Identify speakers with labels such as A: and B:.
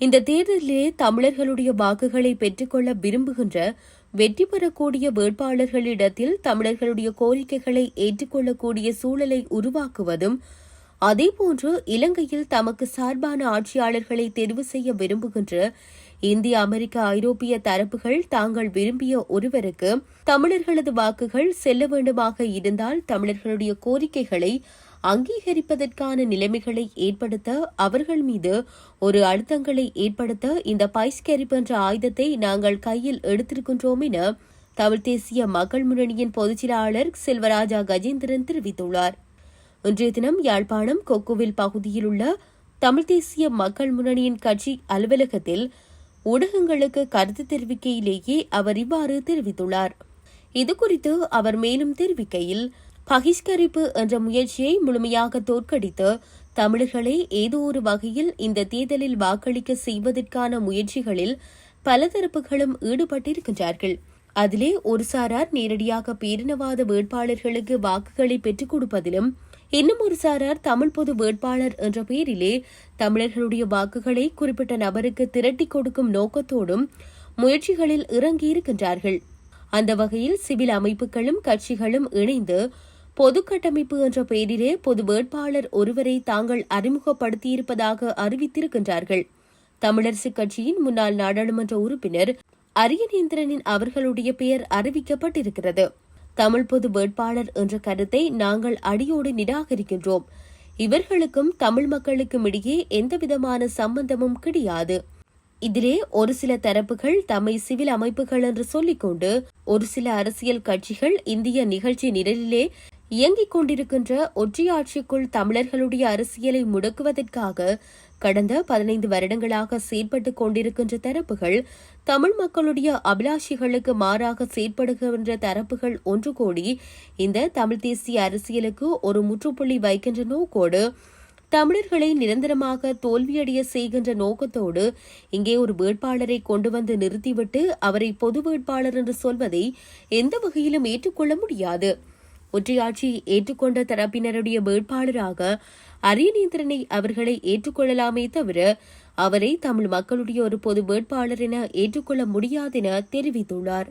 A: இந்த தேர்தலிலே தமிழர்களுடைய வாக்குகளை பெற்றுக்கொள்ள விரும்புகின்ற வெற்றி பெறக்கூடிய வேட்பாளர்களிடத்தில் தமிழர்களுடைய கோரிக்கைகளை ஏற்றுக்கொள்ளக்கூடிய சூழலை உருவாக்குவதும் அதேபோன்று இலங்கையில் தமக்கு சார்பான ஆட்சியாளர்களை தெரிவு செய்ய விரும்புகின்ற இந்திய அமெரிக்க ஐரோப்பிய தரப்புகள் தாங்கள் விரும்பிய ஒருவருக்கு தமிழர்களது வாக்குகள் செல்ல வேண்டுமாக இருந்தால் தமிழர்களுடைய கோரிக்கைகளை அங்கீகரிப்பதற்கான நிலைமைகளை ஏற்படுத்த அவர்கள் மீது ஒரு அழுத்தங்களை ஏற்படுத்த இந்த பைஸ்கெரிப் என்ற ஆயுதத்தை நாங்கள் கையில் எடுத்திருக்கின்றோம் என தமிழ் தேசிய மக்கள் முன்னணியின் பொதுச்செயலாளர் செல்வராஜா கஜேந்திரன் தெரிவித்துள்ளார். இன்றைய தினம் யாழ்ப்பாணம் கொக்குவில் பகுதியில் உள்ள தமிழ் தேசிய மக்கள் முன்னணியின் கட்சி அலுவலகத்தில் ஊடகங்களுக்கு கருத்து தெரிவிக்கையிலேயே அவர் இவ்வாறு தெரிவித்துள்ளார். இதுகுறித்து அவர் மேலும் தெரிவிக்கையில் பகிஷ்கரிப்பு என்ற முயற்சியை முழுமையாக தோற்கடித்து தமிழர்களை ஏதோ ஒரு வகையில் இந்த தேர்தலில் வாக்களிக்க செய்வதற்கான முயற்சிகளில் பல தரப்புகளும் ஈடுபட்டிருக்கின்றார்கள். அதிலே ஒரு சாரார் நேரடியாக பேரினவாத வேட்பாளர்களுக்கு வாக்குகளை பெற்றுக் கொடுப்பதிலும் இன்னும் ஒரு சாரார் தமிழ் பொது வேட்பாளர் என்ற பெயரிலே தமிழர்களுடைய வாக்குகளை குறிப்பிட்ட நபருக்கு திரட்டி கொடுக்கும் நோக்கத்தோடும் முயற்சிகளில் இறங்கியிருக்கின்றார்கள். அந்த வகையில் சிவில் அமைப்புகளும் கட்சிகளும் இணைந்து பொது கட்டமைப்பு என்ற பெயரிலே பொது வேட்பாளர் ஒருவரை தாங்கள் அறிமுகப்படுத்தியிருப்பதாக அறிவித்திருக்கின்றார்கள். தமிழரசுக் கட்சியின் முன்னாள் நாடாளுமன்ற உறுப்பினர் அரியநேந்திரனின் அவர்களுடைய பெயர் அறிவிக்கப்பட்டிருக்கிறது. தமிழ் பொது வேட்பாளர் என்ற கருத்தை நாங்கள் அடியோடு நிராகரிக்கின்றோம். இவர்களுக்கும் தமிழ் மக்களுக்கும் இடையே எந்தவிதமான சம்பந்தமும் கிடையாது. இதிலே ஒரு சில தரப்புகள் தம்மை சிவில் அமைப்புகள் என்று சொல்லிக்கொண்டு ஒரு சில அரசியல் கட்சிகள் இந்திய நிகழ்ச்சி நிரலிலே இயங்கிக் கொண்டிருக்கின்ற ஒற்றையாட்சிக்குள் தமிழர்களுடைய அரசியலை முடக்குவதற்காக கடந்த பதினைந்து வருடங்களாக செயற்பட்டுக் கொண்டிருக்கின்ற தரப்புகள் தமிழ் மக்களுடைய அபிலாஷிகளுக்கு மாறாக செயற்படுகின்ற தரப்புகள் ஒன்று கூடி இந்த தமிழ் தேசிய அரசியலுக்கு ஒரு முற்றுப்புள்ளி வைக்கின்ற நோக்கோடு தமிழர்களை நிரந்தரமாக தோல்வியடைய செய்கின்ற நோக்கத்தோடு இங்கே ஒரு வேட்பாளரை கொண்டு வந்து நிறுத்திவிட்டு அவரை பொது வேட்பாளர் என்று சொல்வதை எந்த வகையிலும் ஏற்றுக்கொள்ள முடியாது. ஒற்றையாட்சி ஏற்றுக்கொண்ட தரப்பினருடைய வேட்பாளராக அரியநேந்திரனை அவர்களை ஏற்றுக்கொள்ளலாமே தவிர அவரை தமிழ் மக்களுடைய ஒரு பொது வேட்பாளர் என ஏற்றுக்கொள்ள முடியாதென தெரிவித்துள்ளார்.